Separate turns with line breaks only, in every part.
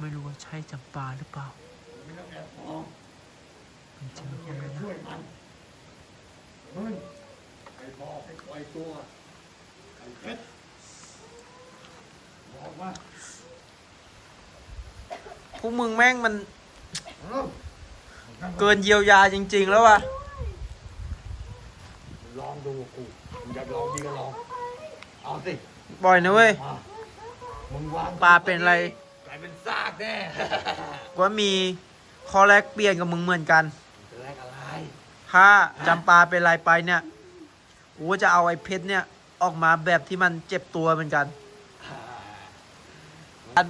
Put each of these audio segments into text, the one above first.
ไม่รู้ว่าใช่จำปาหรือเปล่า
ไม่ต้องแอบมอง
มันเจอค
อย่านไป
แล้วนะ
ช่วยมันเฮ้ยไอ้บอกให้ปล่อยตัวไอ้เพชรบอกว่า
พวกมึงแม่งมัน
เอ้า
เกินเยียวยาจริง ๆ แล้ววะ
ลองดูกูมึงอยากลองดีก็ลอง เอาสิ
บ่อยนะเว้ย
มามึงวาง
ปลาเป็นอะไร
กลาย เป็นซากแน่
ว่ามีข้อแลกเปลี่ยนกับมึงเหมือนกัน
จะแลกอะไร
ถ้าจำปาเป็นไรไปเนี่ยกูก็จะเอาไอ้เพชรเนี่ยออกมาแบบที่มันเจ็บตัวเหมือนกันอัน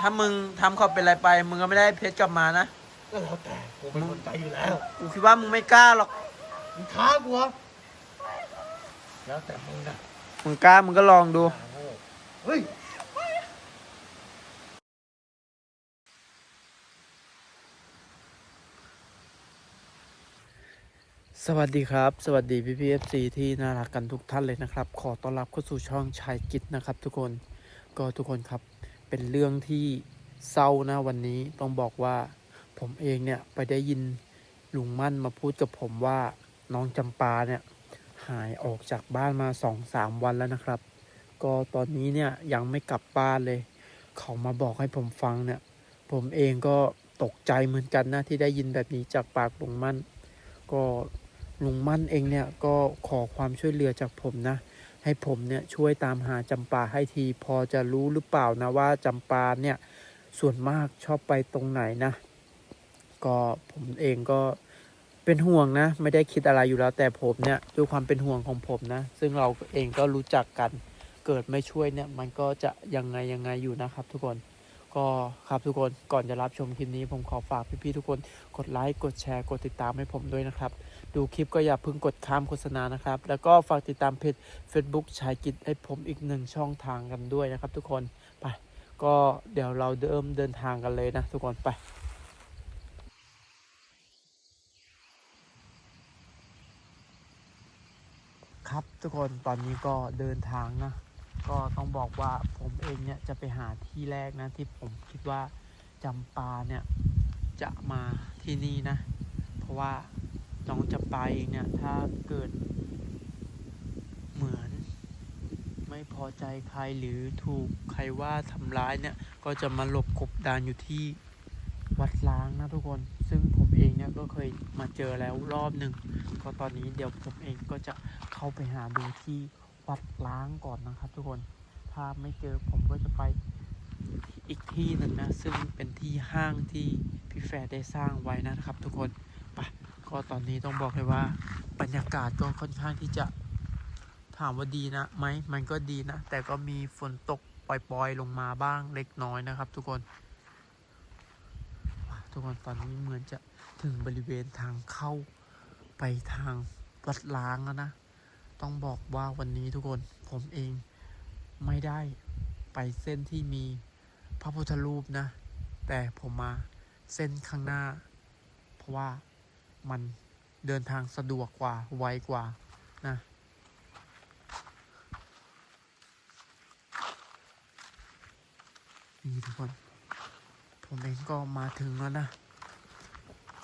ถ้ามึงทำเขาเป็นไรไป มึงก็ไม่ได้เพชรกลับมานะ
ก็แล้วแต่กูเป็นคนใจอยู่แล้ว
กูคิดว่ามึงไม่กล้าหรอก
มึงท้ากูเหรอแล้วแต่มึงนะ
มึงกล้ามึงก็ลองดู
เฮ้ย
สวัสดีครับ สวัสดีพี่พีเอฟซีที่น่ารักกันทุกท่านเลยนะครับ ขอต้อนรับเข้าสู่ช่องชายกิจนะครับ ทุกคนก็ทุกคนครับเป็นเรื่องที่เศร้านะวันนี้ต้องบอกว่าผมเองเนี่ยไปได้ยินลุงมั่นมาพูดกับผมว่าน้องจำปาเนี่ยหายออกจากบ้านมาสองสามวันแล้วนะครับ ก็ตอนนี้เนี่ยยังไม่กลับบ้านเลย เขามาบอกให้ผมฟังเนี่ย ผมเองก็ตกใจเหมือนกันนะที่ได้ยินแบบนี้จากปากลุงมั่น ก็ ลุงมั่นเองเนี่ยก็ขอความช่วยเหลือจากผมนะ ให้ผมเนี่ยช่วยตามหาจำปาให้ที พอจะรู้หรือเปล่านะว่าจำปาเนี่ยส่วนมากชอบไปตรงไหนนะ ก็ผมเองก็เป็นห่วงนะ ไม่ได้คิดอะไรอยู่แล้ว แต่ผมเนี่ยด้วยความเป็นห่วงของผมนะ ซึ่งเราเองก็รู้จักกันเกิดไม่ช่วยเนี่ย มันก็จะยังไงยังไงอยู่นะครับทุกคนก็ครับทุกคนก่อนจะรับชมคลิปนี้ผมขอฝากพี่ๆทุกคนกดไลค์กดแชร์กดติดตามให้ผมด้วยนะครับ ดูคลิปก็อย่าเพิ่งกดข้ามโฆษณานะครับ แล้วก็ฝากติดตามเพจ Facebook ชายกิจให้ผมอีกหนึ่งช่องทางกันด้วยนะครับ ทุกคนไปก็เดี๋ยวเราเดิมเดินทางกันเลยนะทุกคนไปครับทุกคนตอนนี้ก็เดินทางนะ ก็ต้องบอกว่าผมเองเนี่ยจะไปหาที่แรกนะที่ผมคิดว่าจำปาเนี่ยจะมาที่นี่นะ เพราะว่า น้องจำปเนี่ยถ้าเกิด เหมือน ไม่พอใจใครหรือถูกใครว่าทำร้ายเนี่ย ก็จะมาหลบกบดานอยู่ที่วัดล้างนะทุกคน ซึ่งผมเองเนี่ยก็เคยมาเจอแล้วรอบหนึ่งก็ตอนนี้เดี๋ยวผมเองก็จะเข้าไปหาดูที่วัดล้างก่อนนะครับ ทุกคน ถ้าไม่เจอผมก็จะไปอีกที่หนึ่งนะ ซึ่งเป็นที่ห้างที่พี่แฟร์ได้สร้างไว้นะครับ ทุกคน ก็ตอนนี้ต้องบอกเลยว่าบรรยากาศก็ค่อนข้างที่จะถามว่าดีนะไหมมันก็ดีนะ แต่ก็มีฝนตกปล่อยๆลงมาบ้างเล็กน้อยนะครับ ทุกคนทุกคนตอนนี้เหมือนจะถึงบริเวณทางเข้าไปทางวัดล้างแล้วนะ ต้องบอกว่าวันนี้ทุกคนผมเองไม่ได้ไปเส้นที่มีพระพุทธรูปนะ แต่ผมมาเส้นข้างหน้า เพราะว่า มันเดินทางสะดวกกว่า ไวกว่านะนี่ทุกคน ผมเองก็มาถึงแล้วนะ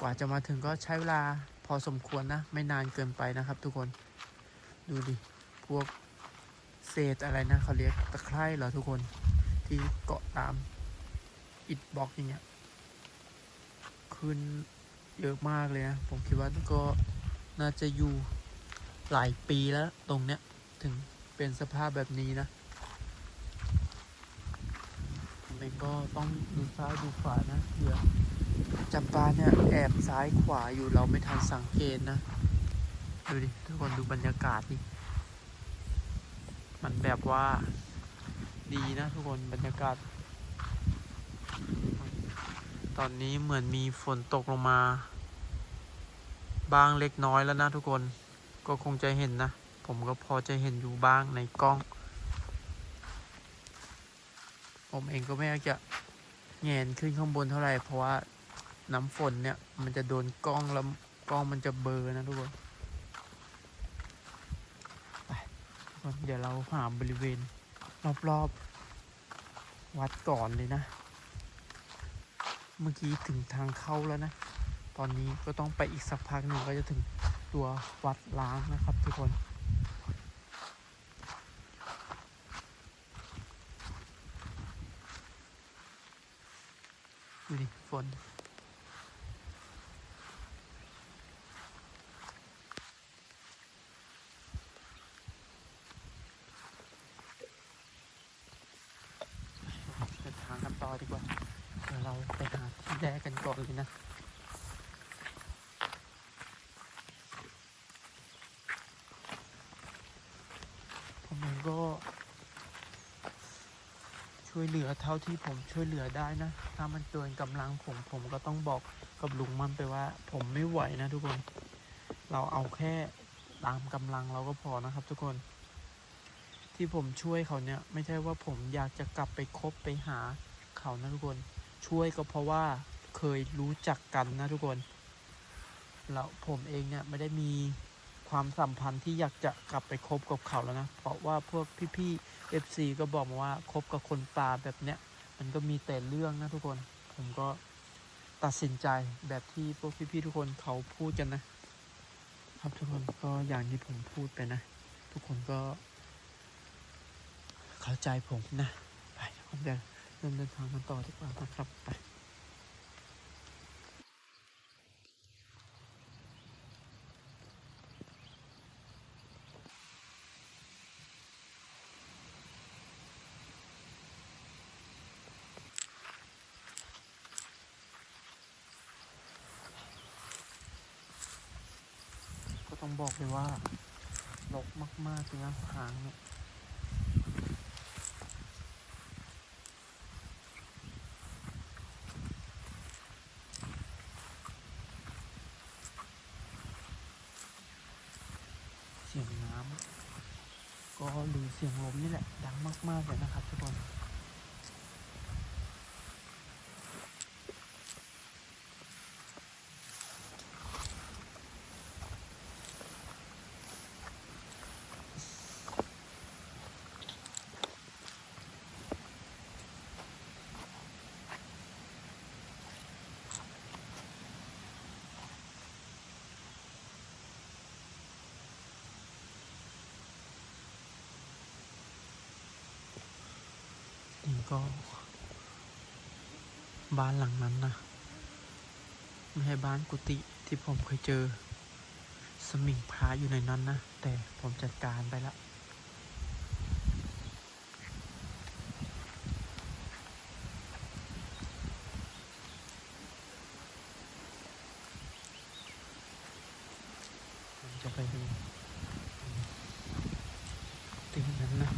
กว่าจะมาถึงก็ใช้เวลาพอสมควรนะ ไม่นานเกินไปนะครับทุกคน ดูดิ พวกเศษอะไรนะเขาเรียกตะไคร่เหรอทุกคน ที่เกาะตามอิฐบล็อกอย่างเงี้ยขึ้น เยอะมากเลยนะผมคิดว่าก็น่าจะอยู่หลายปีแล้วตรงเนี้ยถึงเป็นสภาพแบบนี้นะผมเองก็ต้องดูซ้ายดูขวานะเผื่อจำปาเนี่ยแอบซ้ายขวาอยู่เราไม่ทันสังเกตนะ ดูดิทุกคนดูบรรยากาศดิมันแบบว่าดีนะทุกคนบรรยากาศ ตอนนี้เหมือนมีฝนตกลงมา บ้างเล็กน้อยแล้วนะทุกคนก็คงจะเห็นนะ ผมก็พอจะเห็นอยู่บ้างในกล้อง ผมเองก็ไม่อยากจะแงนขึ้นข้างบนเท่าไหร่เพราะว่าน้ำฝนเนี่ย มันจะโดนกล้องแล้วกล้องมันจะเบลอนะทุกคนเดี๋ยวเราหาบริเวณ รอบๆ วัดก่อนเลยนะ เมื่อกี้ถึงทางเข้าแล้วนะ อนนี้ก็ต้องไปอีกสักพักหนึ่งก็จะถึงตัววัดล้างนะครับทุกคน ดูดิฝนเดินทางกันต่อดีกว่า เดี๋ยวเราไปหาที่แรกกันก่อนเลยนะ ผมเองก็ ช่วยเหลือเท่าที่ผมช่วยเหลือได้นะ ถ้ามันเกินกำลังผมผมก็ต้องบอกกับลุงมันไปว่า ผมไม่ไหวนะทุกคน เราเอาแค่ตามกำลังเราก็พอนะครับ ทุกคน ที่ผมช่วยเขาเนี่ยไม่ใช่ว่าผมอยากจะกลับไปคบไปหาเขานะทุกคน ช่วยก็เพราะว่าเคยรู้จักกันนะทุกคน แล้วผมเองเนี่ยไม่ได้มี ความสัมพันธ์ที่อยากจะกลับไปคบกับเขาแล้วนะ เพราะว่าพวกพี่ๆ FC ก็บอกมาว่าคบกับคนป่าแบบเนี้ย มันก็มีแต่เรื่องนะทุกคน ผมก็ตัดสินใจแบบที่พวกพี่ๆทุกคนเขาพูดกันนะ ครับทุกคนก็อย่างที่ผมพูดไปนะ ทุกคนก็ เข้าใจผมนะ ไปทุกคนเดี๋ยวเริ่มเดินทางกันต่อดีกว่านะครับไป บอกเลยว่าลกมากๆเลยนะทางเนี่ยเสียงน้ำก็หรือเสียงลมนี่แหละ ดังมากๆเลยนะครับทุกคน นี่ก็ บ้านหลังนั้นนะไม่ใช่บ้านกุฏิที่ผมเคยเจอ สมิงพระอยู่ในนั้นนะ แต่ผมจัดการไปละผมจะไปดูที่นั้นนะ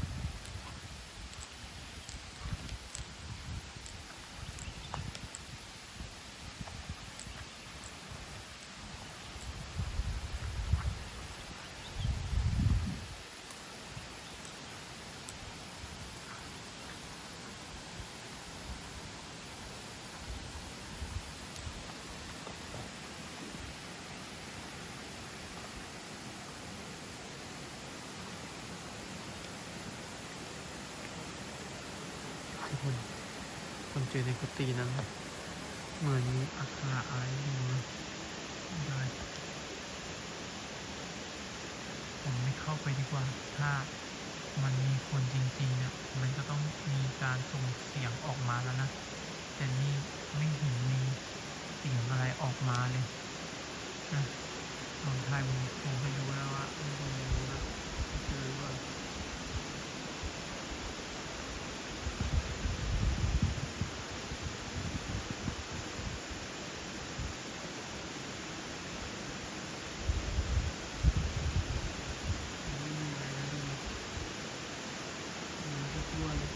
ทุกคนคน เจอในกุฏินั้นเหมือนมีอัคระอะไรอยู่นะได้ผมไม่เข้าไปดีกว่า ถ้ามันมีคนจริงๆเนี่ยมันก็ต้องมีการส่งเสียงออกมาแล้วนะ แต่นี่ไม่เห็นมีเสียงอะไรออกมาเลยนะลองทายผมผมไปดูแล้วว่ามันตรงนี้นะเจอหรือเปล่า ไม่มีอะไรนะดูมันก็ทั่วเลย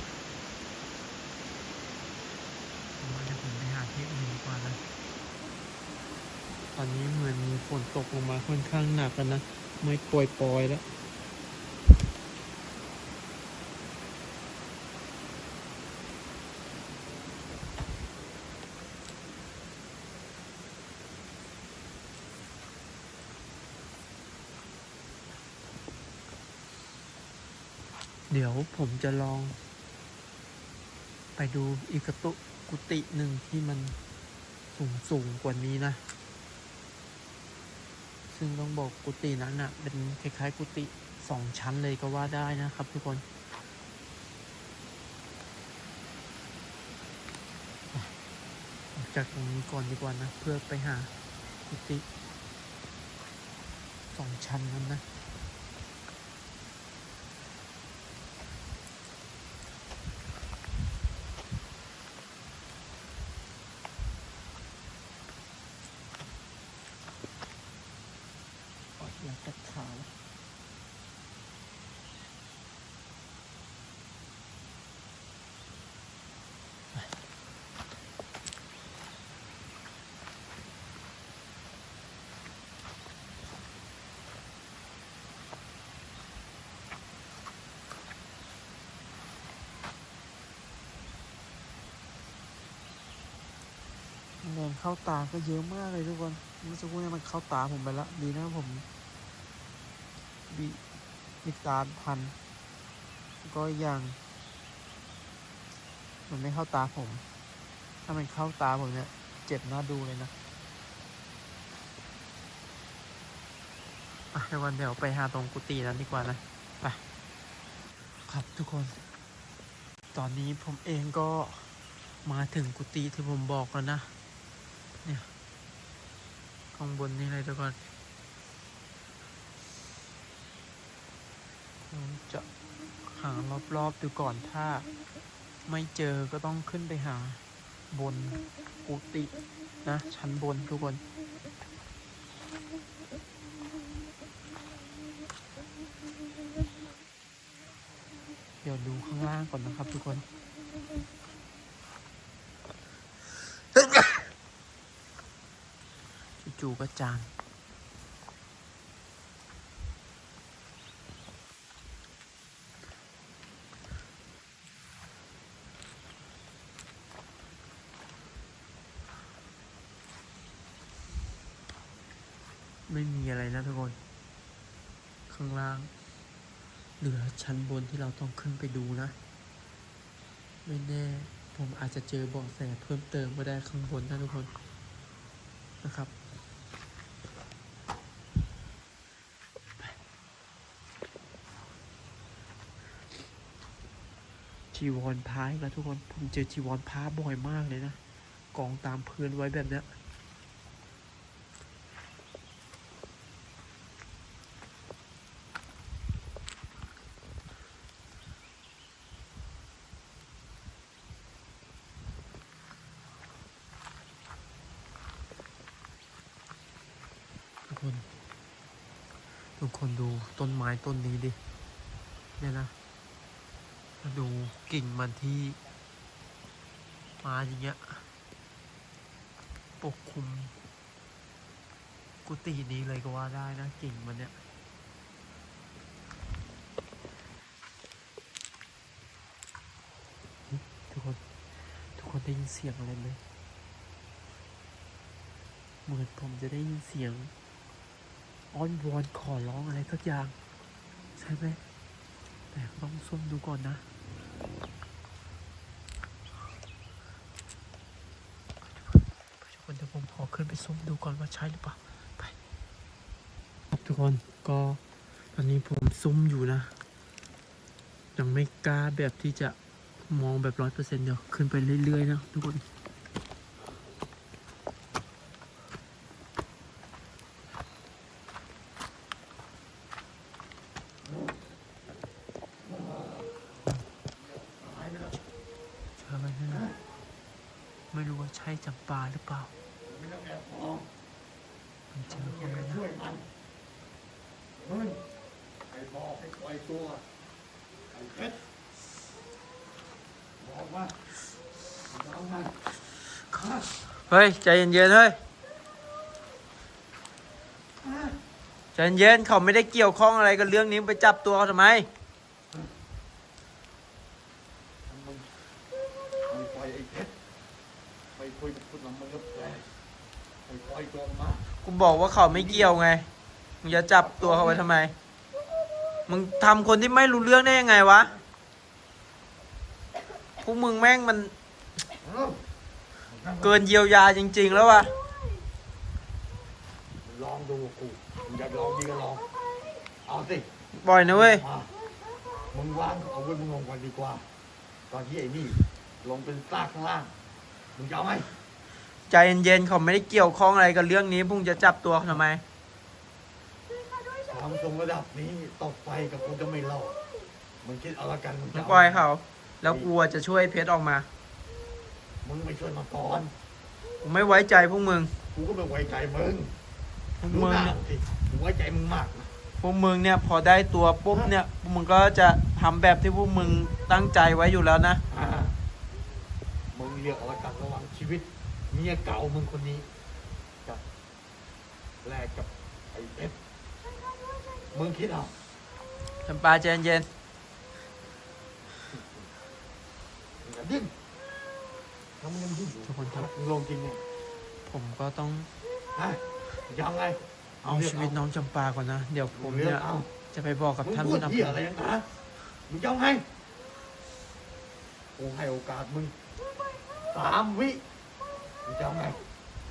ผมว่าเดี๋ยวผมไปหาที่อื่นดีกว่านะ ตอนนี้เหมือนมี ฝนตกลงมาค่อนข้างหนักกันนะ ไม่ปล่อยปล่อยๆแล้ว เดี๋ยวผมจะลอง ไปดูอีกตุกุฏิหนึ่งที่มันสูงสูงกว่านี้นะ ซึ่งต้องบอกกุฏินั้นน่ะเป็นคล้ายๆ กุฏิสองชั้นเลยก็ว่าได้นะครับทุกคนออกจากตรงนี้ก่อนดีกว่านะ เพื่อไปหากุฏิสองชั้นนั้นนะ อยากจะขาว แรงเข้าตาก็เยอะมากเลยทุกคนเมื่อสักครู่นี้มันเข้าตาผมไปแล้วดีนะผมบีมีตาทัน ก็ยังมันไม่เข้าตาผม ถ้ามันเข้าตาผมเนี่ย เจ็บน่าดูเลยนะอะเดี๋ยววันเดี๋ยวไปหาตรงกุฏินั้นดีกว่านะไปครับทุกคน ตอนนี้ผมเองก็มาถึงกุฏิที่ผมบอกแล้วนะ ข้างบนนี่เลยทุกคนผมจะหารอบๆดูก่อนถ้า ไม่เจอก็ต้องขึ้นไปหาบนกุฏินะ ชั้นบนทุกคนเดี๋ยวดูข้างล่างก่อนนะครับทุกคน จู่ๆก็จามไม่มีอะไรนะทุกคน ข้างล่าง เหลือชั้นบนที่เราต้องขึ้นไปดูนะ ไม่แน่ ผมอาจจะเจอเบาะแสเพิ่มเติมก็ได้ข้างบนนะทุกคนนะครับ จีวรพายแล้วทุกคนผมเจอจีวรพาบ่อยมากเลยนะกองตามพื้นไว้แบบเนี้ยทุกคน ทุกคนดูต้นไม้ต้นนี้ดิ เนี่ยนะ ดูกิ่งมันที่ มาอย่างเงี้ย ปกคลุม กุฏินี้เลยก็ว่าได้นะ กิ่งมันเนี่ยทุกคน ทุกคนได้ยินเสียงอะไรไหมเหมือนผมจะได้ยินเสียง อ้อนวอนขอร้องอะไรสักอย่าง ใช่ไหมแต่ต้องซุ่มดูก่อนนะ ทุกคนเดี๋ยวผมขอขึ้นไปซุ้มดูก่อนว่าใช่หรือเปล่าไปทุกคนก็ตอนนี้ผมซุ้มอยู่นะยังไม่กล้าแบบที่จะมองแบบร้อยเปอร์เซ็นต์เดี๋ยวขึ้นไปเรื่อยๆนะทุกคน
หายไปแล้ว
เจอไหมนั่นน่ะไม่รู้ว่าใช่ จำปาหรือเปล่า
ไม่ต้องแอบมอง
มันเจอ
อ
ค
ย่านไป
นั้นนะ
ช่วยมันเฮ้ยไอ้บอกให้ปล่อยตัวไอ้เพชรบอกว่าเอามัน
เฮ้ย ใจเย็นๆเฮ้ยใจเย็นเขาไม่ได้เกี่ยวข้องอะไรกับเรื่องนี้ไปจับตัวเขาทำไม
งไปปล่อยไอ้เพชรไป คุยกับคุณลำมันก็แปลไปปล่อยตัวมา
กูบอกว่าเขาไม่เกี่ยวไง มึงจะจับตัวเขาไว้ทำไม มึงทำคนที่ไม่รู้เรื่องได้ยังไงวะ พวกมึงแม่งมัน
เอ้า
เกินเยียวยาจริง ๆ แล้วว่ะ
ลองดูกูมึงอยากลองดีก็ลอง เอาสิ
บ่อยนะเว้ย
มามึงวางเอาไว้มึงลงก่อนดีกว่า ตอนที่ไอ้นี่ ลงเป็นซากข้างล่าง มึงจะเอาไหม
ใจเย็นๆเขาไม่ได้เกี่ยวข้องอะไรกับเรื่องนี้พุ่งจะจับตัวเขาทำไม
ความทรงระดับนี้ตกไปกับกูจะไม่รอดมึงคิดเอาละกันมึง
มึ
จะ
ง
เา
ปล่อยเขา แล้วกลัวจะช่วยเพชรออกมา
มึงไม่ช่วยมาก่อน
กูไม่ไว้ใจพวกมึง
กูก็ไม่ไว้ใจมึง
พวก
รู้
มึง
หน้า
เนี่ย
สิกูไว้ใจมึงมากนะ
พวกมึงเนี่ยพอได้ตัวปุ๊บเนี่ยพวกมึงก็จะทำแบบที่พวกมึงตั้งใจไว้อยู่แล้วนะ
อ่ามึงเรียกเอาละกันระหวังชีวิต เมียเก่ามึงคนนี้กับแลกกับไอ้เพชรมึงคิดเอา
จำปาใจเย็น
อย่าดิ้นถ้ามึงยังดิ้นอยู่
ทุกคนครับ
มึงลงจริงเนี่ย
ผมก็ต้อง
ฮะยังไง
เอาชีวิตน้องจำปาก่อนนะ เดี๋ยวผม
เลือ
เนี่
ก
ย
เอา
จะไปบอกกับ
มึง
ท่าน
พู
ผู้
ด
นำ
เหี้ยอะไรยังนะมึงจะเอาไงกูให้โอกาสมึงสามวิ มึงจะเอาไง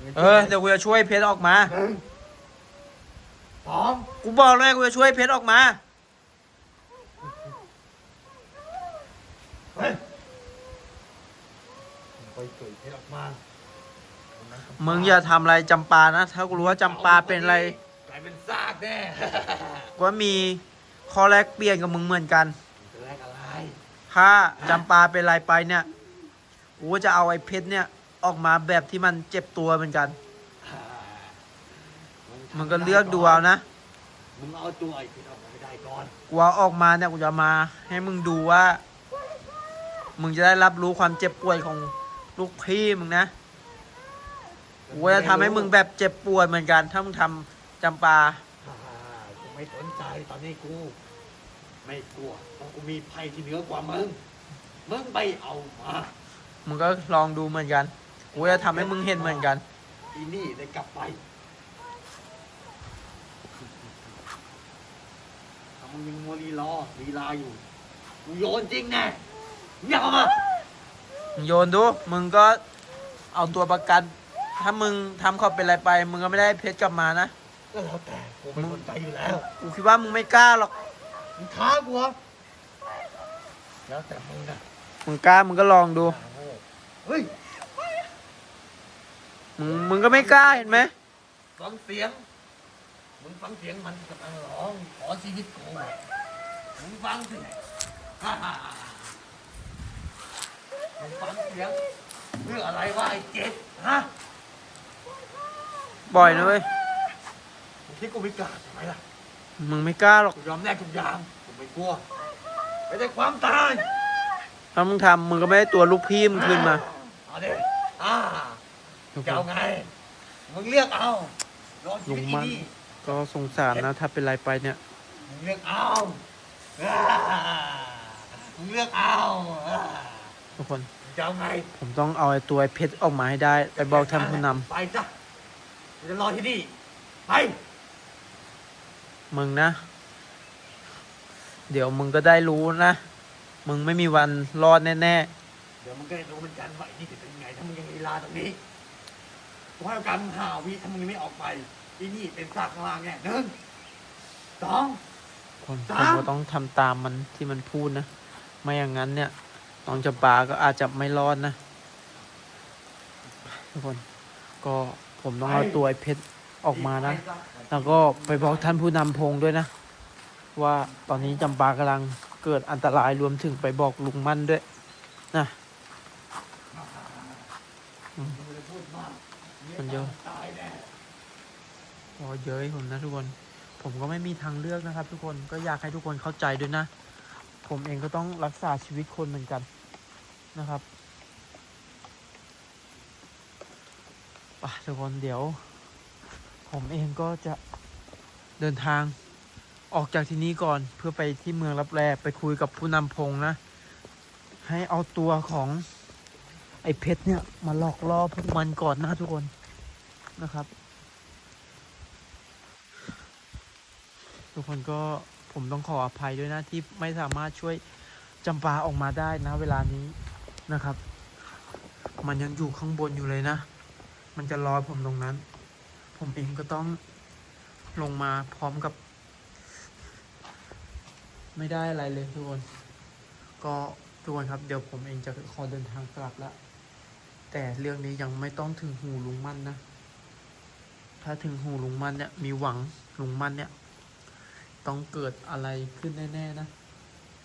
มึงจะ
เออ เดี๋ยวกูจะช่วยเพชรออกมา
หนึ่งสอง
กูบอกเลยกูจะช่วยเพชรออกมา
เฮ้ยมึงไปเกิดเพชรออกมาวันนั้น
มึงอย่าทำอะไรจำปานะ ถ้ากูรู้ว่าจำปาเป็นอะไร
กลายเป็นซากแน่
กูว่ามีข้อแลกเปลี่ยนกับมึงเหมือนกัน
มึงจะแลกอะไร
ถ้าจำปาเป็นอะไรไปเนี่ย กูก็จะเอาไอ้เพชรเนี่ย ออกมาแบบที่มันเจ็บตัวเหมือนกัน
อ่า
มึงก็เลือกดูเอานะ
มึงเอาตัวไอ้เพชรออกมาให้ได้ก่อน
กูเอาออกมาเนี่ยกูจะมา ให้มึงดูว่า มึงจะได้รับรู้ความเจ็บป่วยของลูกพี่มึงนะ กูจะทำให้มึงแบบเจ็บปวดเหมือนกัน ถ้ามึงทำจำปา
อ่ากูไม่สนใจตอนนี้กู ไม่กลัวเพราะกูมีภัยที่เหนือกว่ามึง มึงไปเอามา
มึงก็ลองดูเหมือนกัน กูจะทำให้มึงเห็นเหมือนกัน
อีนี่ได้กลับไปถ้ามึงยังมัวลีลอลีลาอยู่กูโยนจริงแน่มึงอยากเอามา
มึงโยนดู มึงก็เอาตัวประกัน ถ้ามึงทำเขาเป็นอะไรไป มึงก็ไม่ได้เพชรกลับมานะ
ก็แล้วแต่กูไม่สนใจอยู่แล้ว
กูคิดว่ามึงไม่กล้าหรอก
มึงท้ากูเหรอแล้วแต่มึงนะ
มึงกล้า มึงก็ลองดู
เฮ้ย
มึงมึงก็ไม่กล้าเห็นไหม
ฟังเสียง มึงฟังเสียงมันกำลังร้องขอชีวิตกูมึงฟังสิฮ่าฮ่าฮ่ามึงฟังเสียงเรื่องอะไรวะไอ้เจ็ดฮะ
บ่อยนะเว้ย
มึงคิดกูไม่กล้าใช่ไหมล่ะ
มึงไม่กล้าหรอก
กูยอมแลกทุกอย่างกูไม่กลัวไม่ได้ความตาย
ถ้ามึงทำมึงก็ไม่ได้ตัวลูกพี่มึงคืนมา
เอาดิอ่า จะเอาไง มึงเลือกเอารอชี
ลุ
วิ
ง
ต
มัน
อีนี่
ก็สงสารนะ ถ้าเป็นไรไปเนี่ย
มึงเลือกเอาอ่ามึงเลือกเอาอ่า
ทุกคน
มึงจะเอาไง
ผมต้องเอาไอ้ตัวไอ้เพชรออกมาให้ได้ ไปบอกท่านผู้นำ
ไปจ้ะกูจะรอที่นี่ ไป
มึงนะ เดี๋ยวมึงก็ได้รู้นะ มึงไม่มีวันรอดแน่
เดี๋ยวมึงก็ได้รู้เหมือนกันว่าไอ้นี่จะเป็นยังไงถ้ามึงยังลีลาตรงนี้ กูให้โอกาสมึงห้าวิถ้ามึงยังไม่ออกไปไอ้นี่เป็นซากข้างล่างแน่หนึ่งสอง
ๆคน
สา
ผม
ม
ก็ต้องทำตามมันที่มันพูดนะ ไม่อย่างนั้นเนี่ยน้องจำปาก็อาจจะไม่รอดนะ ทุกคน ก็ผมต้องเอาตัวไอ้เพชรออกมานะ แล้วก็ไปบอกท่านผู้นำพงด้วยนะ ว่าตอนนี้จำปากำลังเกิดอันตรายรวมถึงไปบอกลุงมั่นด้วยนะ
มึงจะพูดมาก
มันเยอะ
ตายแน่
พอเย้ยผมนะทุกคน ผมก็ไม่มีทางเลือกนะครับ ทุกคนก็อยากให้ทุกคนเข้าใจด้วยนะ ผมเองก็ต้องรักษาชีวิตคนเหมือนกันนะครับทุกคนเดี๋ยว ผมเองก็จะเดินทางออกจากที่นี้ก่อนเพื่อไปที่เมืองรับแลไปคุยกับผู้นำพงนะ ให้เอาตัวของ ไอ้เพชรเนี่ยมาหลอกล่อพวกมันก่อนนะทุกคนนะครับ ทุกคนก็ผมต้องขออภัยด้วยนะที่ไม่สามารถช่วยจำปาออกมาได้นะ เวลานี้นะครับ มันยังอยู่ข้างบนอยู่เลยนะ มันจะรอผมตรงนั้น ผมเองก็ต้องลงมาพร้อมกับ ไม่ได้อะไรเลยทุกคน ก็ทุกคนครับ เดี๋ยวผมเองจะขอเดินทางกลับแล้ว แต่เรื่องนี้ยังไม่ต้องถึงหูลุงมั่นนะ ถ้าถึงหูลุงมั่นเนี่ย มีหวังลุงมั่นเนี่ย ต้องเกิดอะไรขึ้นแน่ ๆ นะ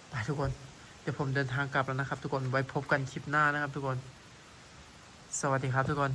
ไปทุกคน เดี๋ยวผมเดินทางกลับแล้วนะครับ ทุกคนไว้พบกันคลิปหน้านะครับ ทุกคน สวัสดีครับทุกคน